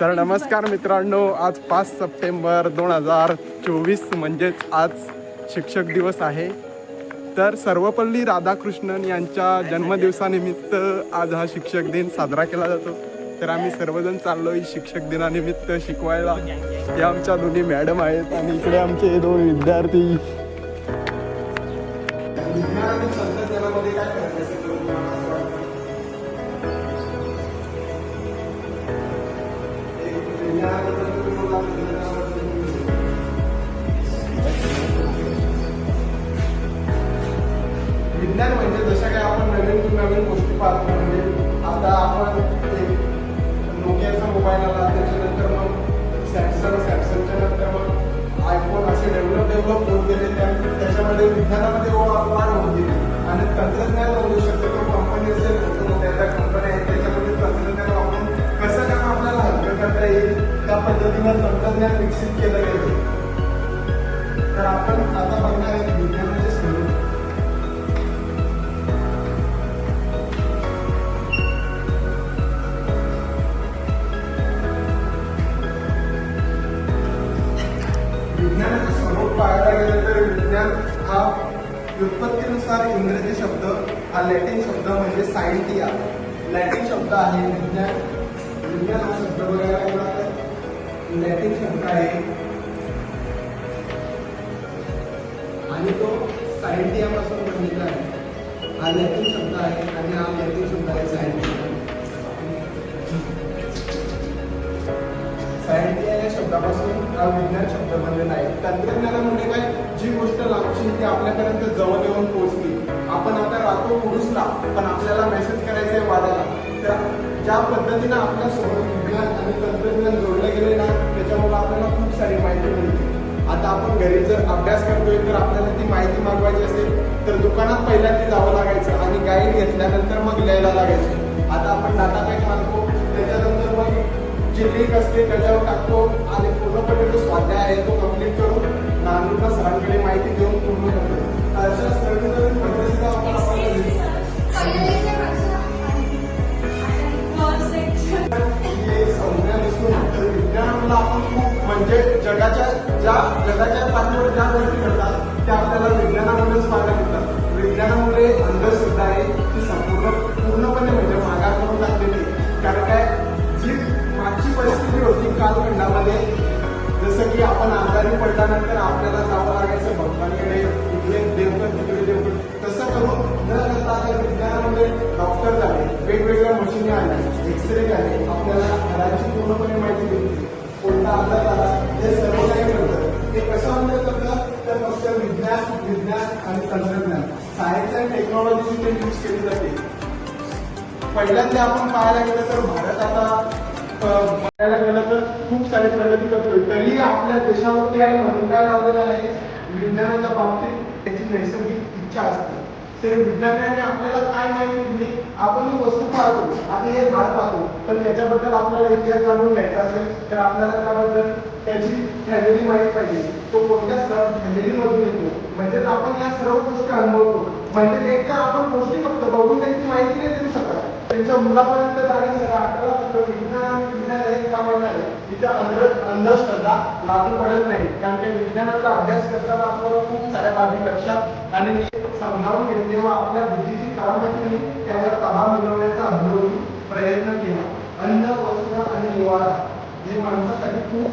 तर नमस्कार मित्रांनो आज पाच सप्टेंबर दोन हजार चोवीस म्हणजेच आज शिक्षक दिवस आहे. तर सर्वपल्ली राधाकृष्णन यांच्या जन्मदिवसानिमित्त आज हा शिक्षक दिन साजरा केला जातो. तर आम्ही सर्वजण चाललो शिक्षक दिनानिमित्त शिकवायला. या आमच्या दोन्ही मॅडम आहेत आणि इकडे आमचे दोन विद्यार्थी. नवीन नवीन गोष्टी पाहतो म्हणजे आता आपण एक नोकियाचा मोबाईल आला त्याच्यानंतर मग सॅमसंग सॅमसंगच्या नंतर मग आयफोन असे डेव्हलप डेव्हलप होत गेले. त्या त्याच्यामध्ये विज्ञानामध्ये वाढ होत गेली. आणि तंत्रज्ञान म्हणू शकतो तो कंपनी असेल त्या कंपन्या आहेत. त्याच्यामध्ये तंत्रज्ञान वापरून कसं काम आपल्याला हलकं करता येईल? त्या पद्धतीनं तंत्रज्ञान विकसित केलं गेलं. तर आपण आता बघणार आहे विज्ञान व्युत्पत्तीनुसार इंग्रजी शब्द हा लॅटिन शब्द म्हणजे सायंटिया लॅटिन शब्द आहे विज्ञान. विज्ञान हा शब्द बघायला गेला तर लॅटिन शब्द आहे. आणि तो सायंटियापासून बनलेला आहे. हा लॅटिन शब्द आहे आणि हा लॅटिन शब्द आहे सायंटिया शब्दापासून हा विज्ञान शब्द बनलेला आहे तंत्रज्ञानामुळे काय? जी गोष्ट लागची ती आपल्यापर्यंत जवळ येऊन पोहोचली. आपण आता राहतो पुरुषला पण आपल्याला मेसेज करायचा आहे वाड्याला तर ज्या पद्धतीनं आपल्यासोबत विज्ञान आणि तंत्रज्ञान जोडलं गेले ना त्याच्यामुळे आपल्याला खूप सारी माहिती मिळते. आता आपण घरी जर अभ्यास करतोय तर आपल्याला ती माहिती मागवायची असेल तर दुकानात पहिल्यांदा जावं लागायचं आणि गाईड घेतल्यानंतर मग लिहायला लागायचं. आता आपण डाटा पॅक मागतो? जी लिंक असते त्याच्यावर टाकतो आणि पूर्णपणे जो स्वाध्याय आहे तो कंप्लीट करून नानूंना सरांकडे माहिती देऊन पूर्ण करतो. अशा नवीन पद्धतीने आपण हे खूप म्हणजे जगाच्या ज्या जगाच्या पातळीवर ज्या गोष्टी घडतात कालखंडामध्ये जसं की आपण आजारी पडल्यानंतर आपल्याला जावं लागायचं भक्तांकडे इकडे देवगत तिकडे देवगत तसं करून न करता आता विज्ञानामध्ये डॉक्टर झाले वेगवेगळ्या मशिनी आल्या एक्सरे झाले आपल्याला घराची पूर्णपणे माहिती मिळते कोणता आजार आला हे सर्व काही मिळतं ते कशामध्ये करतं तर फक्त विज्ञान विज्ञान आणि तंत्रज्ञान. सायन्स अँड टेक्नॉलॉजी ते यूज केली जाते. पहिल्यांदा आपण पाहायला गेलं तर भारत आता पाहायला बघायला गेलं तर खूप सारे प्रगती करतोय. तरी आपल्या देशावरती काय म्हणून काय आहे विज्ञानाच्या बाबतीत. त्याची नैसर्गिक इच्छा असते. ते विज्ञानाने आपल्याला काय माहिती दिली आपण ही वस्तू पाहतो. आणि हे झाड पाहतो. पण त्याच्याबद्दल आपल्याला इतिहास जाणून घ्यायचा असेल तर आपल्याला त्याबद्दल त्याची फॅमिली माहिती पाहिजे. तो कोणत्या फॅमिली मधून येतो? म्हणजे आपण या सर्व गोष्टी अनुभवतो. म्हणजे एक तर आपण गोष्टी फक्त बघून त्यांची माहिती नाही देऊ शकत. त्यांच्या मुलापर्यंत जाण्यासाठी आपल्याला फक्त विज्ञान विज्ञान हे कामाला आहे अंध अंधश्रद्धा लागू पडत नाही. कारण की विज्ञानाचा अभ्यास करताना आपल्याला खूप साऱ्या बाबी लक्षात आणि समजावून घेतले तेव्हा आपल्या बुद्धीची कामाची त्यावर ताबा मिळवण्याचा अनुभव प्रयत्न केला. अन्न वस्त्र आणि निवारा हे माणसासाठी खूप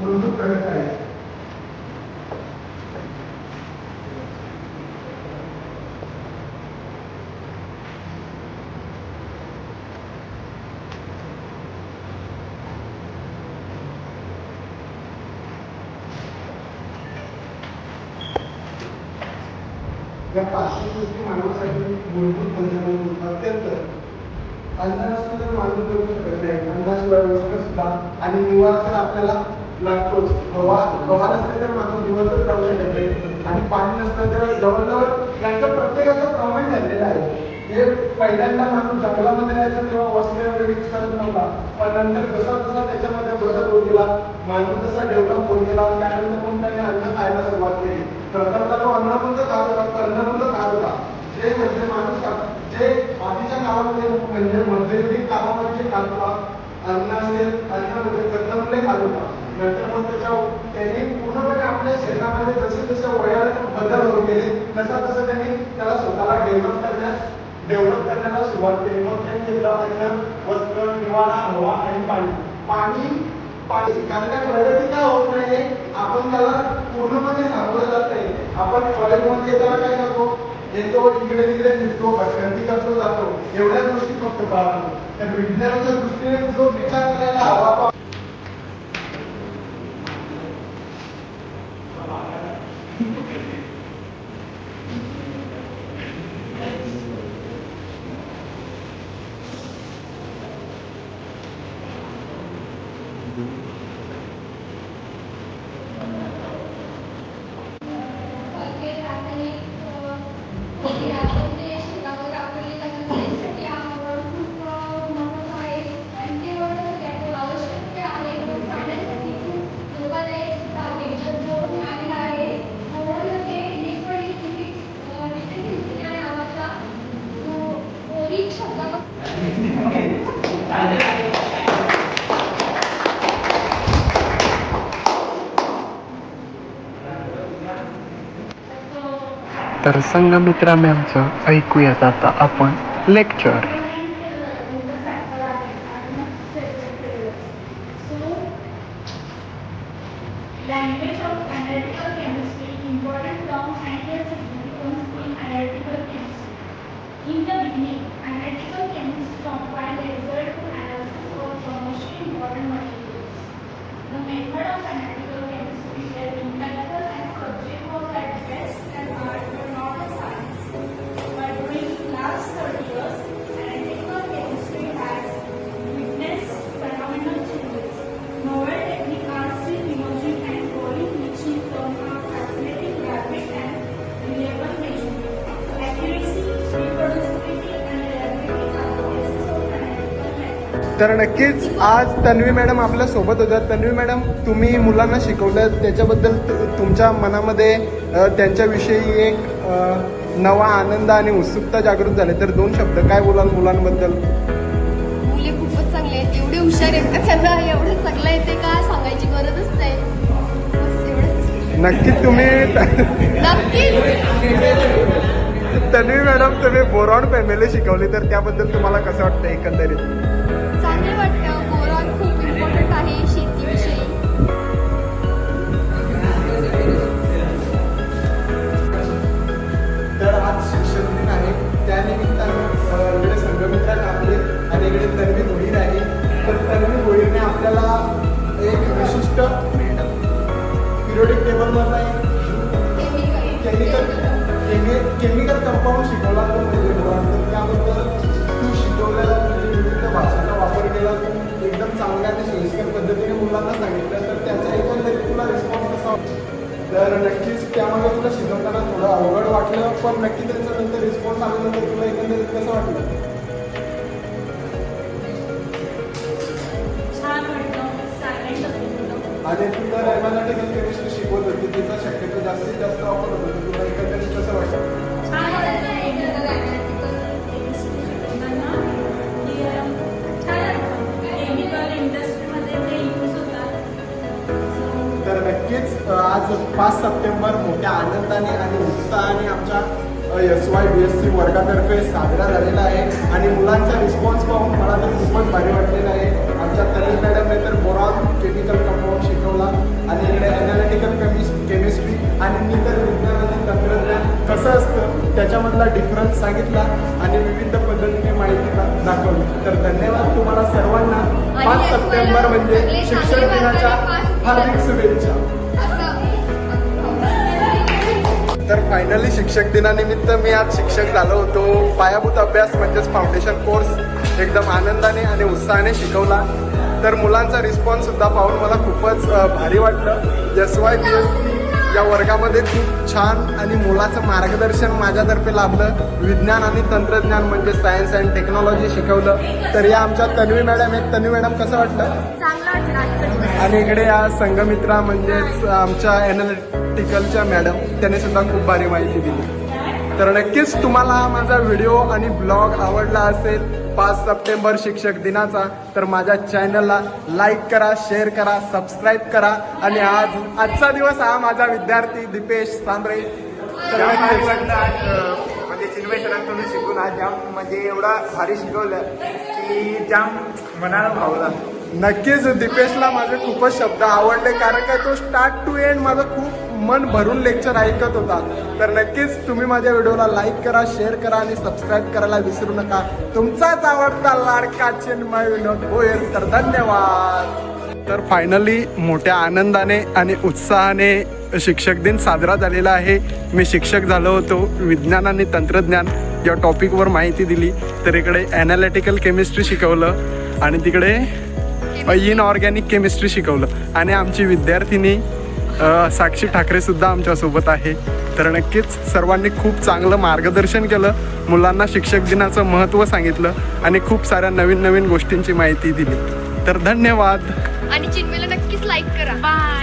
मूलभूत प्रगत आहे या पाचशे गोष्टी मानवासाठी मूलभूत गरजा अत्यंत अंधारासुद्धा नसलं करू शकत नाही. अन्नाशिवाय व्यवस्था सुद्धा आणि निवारा तर आपल्याला लागतोच. हवा हवा नसते तर माणूस दिवसच राहू शकत नाही. आणि पाणी नसतं तर जवळजवळ यांचं प्रत्येकाचं प्रमाण झालेलं आहे. हे पहिल्यांदा माणूस जंगलामध्ये राहायचा तेव्हा वस्त्र वगैरे मिक्स नव्हता. पण नंतर जसा जसा त्याच्यामध्ये बदल होत गेला माणूस जसा डेव्हलप होत गेला त्यानंतर पण त्याने अन्न खायला सुरुवात केली. प्रथमतः तो अन्नबंद खात होता कर्णबंद खात होता जे म्हणजे माणूस खात- जे आधीच्या काळामध्ये म्हणजे मध्ययुगीन कामामध्ये जे खात होता अन्न असेल अन्न म्हणजे नंतर मग त्याच्या त्यांनी पूर्णपणे आपल्या शरीरामध्ये जसे जसे वयात बदल होत गेले तसा तसं त्यांनी त्याला स्वतःला डेव्हलप करण्यास डेव्हलप करण्याला सुरुवात केली. मग त्यांनी घेतला त्यांना वस्त्र निवारा हवा आणि पाणी. पाणी पाणी कारण काय प्रगती काय होत नाही आपण त्याला पूर्णपणे सामोरं जात नाही आपण कॉलेजमध्ये येताना काय करतो येतो इकडे तिकडे फिरतो भटकंती करतो जातो एवढ्या गोष्टी फक्त पाहतो तर विज्ञानाच्या दृष्टीने जो विचार करायला हवा पा- परके रात्री होती आपण ते शेतावर आपल्याला करण्यासाठी आम्हाला खूप महत्त्व आहे आणि ते महत्त्व आवश्यक आहे पाण्यासाठी खूप धोकादायक आहे जो आलेला आहे म्हणून ते इलेक्ट्रॉनिक या नावाचा ओरिक शब्दापासून तर संघमित्रा मॅमचं ऐकूयात आता आपण लेक्चर तर नक्कीच आज तन्वी मॅडम आपल्यासोबत होत्या. तन्वी मॅडम तुम्ही मुलांना शिकवलं त्याच्याबद्दल तुमच्या मनामध्ये त्यांच्याविषयी एक नवा आनंद आणि उत्सुकता जागृत झाले. तर दोन शब्द काय बोलाल मुलांबद्दल? मुले खूपच चांगले आहेत. एवढे हुशार आहेत का त्यांना? एवढं सगळं येते का सांगायची गरजच नाही. नक्कीच तुम्ही तन्वी मॅडम तुम्ही बोरॉन फॅमिली शिकवली तर त्याबद्दल तुम्हाला कसं वाटतं एकंदरीत? चांगलं वाटतं. बोरॉन खूप इम्पॉर्टंट आहे शेतीविषयी. तर आज शिक्षक दिन आहे. त्यानिमित्तानं अ, इकडे संघमित्रा कापले आणि इकडे तन्वी भोईर आहे. तर तन्वी भोईरने आपल्याला एक विशिष्ट पिरियोडिक टेबलमधला एक केमिकल केमिकल कंपाऊंड शिकवला. तो मुलांना सांगितलं तर त्याचा एकंदरीत तुला रिस्पॉन्स कसा? तर नक्कीच त्यामध्ये तुला शिकवताना थोडं अवघड वाटलं पण नक्की त्याचा नंतर रिस्पॉन्स आल्यानंतर तुला एकंदरीत कसं वाटलं? आणि तू तर एनालिटिकल केमिस्ट्री शिकवत होती तिचा शक्यतो जास्तीत जास्त वापर होतो. तुला एकंदरीत कसं वाटतं आज पाच सप्टेंबर मोठ्या आनंदाने आणि उत्साहाने आमच्या S Y B S C वर्गातर्फे साजरा झालेला आहे. आणि मुलांचा रिस्पॉन्स पाहून मला तर खूपच भारी वाटलेला आहे. आमच्या तरी मॅडमने तर बोरॉन केमिकल कंपाऊंड शिकवला. आणि इकडे ॲनालिटिकल केमिस केमिस्ट्री आणि मी तर विज्ञान आणि तंत्रज्ञान कसं असतं त्याच्यामधला डिफरन्स सांगितला आणि विविध पद्धतीने माहिती दाखवली. तर धन्यवाद तुम्हाला सर्वांना. पाच सप्टेंबर म्हणजे चांगले दिनाच्या हार्दिक शुभेच्छा. तर फायनली शिक्षक दिनानिमित्त मी आज शिक्षक झालो होतो. पायाभूत अभ्यास म्हणजेच फाउंडेशन कोर्स एकदम आनंदाने आणि उत्साहाने शिकवला. तर मुलांचा रिस्पॉन्ससुद्धा पाहून मला खूपच भारी वाटलं. जसवाय बी एस या वर्गामध्ये खूप छान आणि मुलाचं मार्गदर्शन माझ्यातर्फे लाभलं. विज्ञान आणि तंत्रज्ञान म्हणजे सायन्स अँड टेक्नॉलॉजी शिकवलं. तर या आमच्या तन्वी मॅडम आहेत. तन्वी मॅडम कसं वाटलं. आणि इकडे या संघमित्रा म्हणजेच आमच्या ॲनालिटिकलच्या मॅडम त्याने सुद्धा खूप भारी माहिती दिली. तर नक्कीच तुम्हाला हा माझा व्हिडिओ आणि ब्लॉग आवडला असेल पाच सप्टेंबर शिक्षक दिनाचा तर माझ्या चॅनलला लाईक करा शेअर करा सबस्क्राईब करा. आणि आज आजचा दिवस हा माझा विद्यार्थी दिपेश सांबरे. म्हणजे चिन्मय सरांकडून शिकून जाम म्हणजे एवढा भारी शिकवलं की जाम मनाला भावला. नक्कीच दिपेशला माझे खूपच शब्द आवडले कारण का तो स्टार्ट टू एंड माझं खूप मन भरून लेक्चर ऐकत होता. तर नक्कीच तुम्ही माझ्या व्हिडिओला लाईक करा शेअर करा आणि सबस्क्राईब करायला विसरू नका. तुमचाच आवडता लाडका चिन्मय विनोद होईल तर धन्यवाद. तर फायनली मोठ्या आनंदाने आणि उत्साहाने शिक्षक दिन साजरा झालेला आहे. मी शिक्षक झालो होतो विज्ञान आणि तंत्रज्ञान या टॉपिकवर माहिती दिली. तर इकडे ॲनालिटिकल केमिस्ट्री शिकवलं आणि तिकडे इन ऑर्गॅनिक केमिस्ट्री शिकवलं. आणि आमची विद्यार्थिनी साक्षी ठाकरे सुद्धा आमच्यासोबत आहे. तर नक्कीच सर्वांनी खूप चांगलं मार्गदर्शन केलं मुलांना शिक्षक दिनाचं महत्त्व सांगितलं आणि खूप साऱ्या नवीन नवीन गोष्टींची माहिती दिली. तर धन्यवाद. आणि चिन्मेला नक्कीच लाईक करा. बाय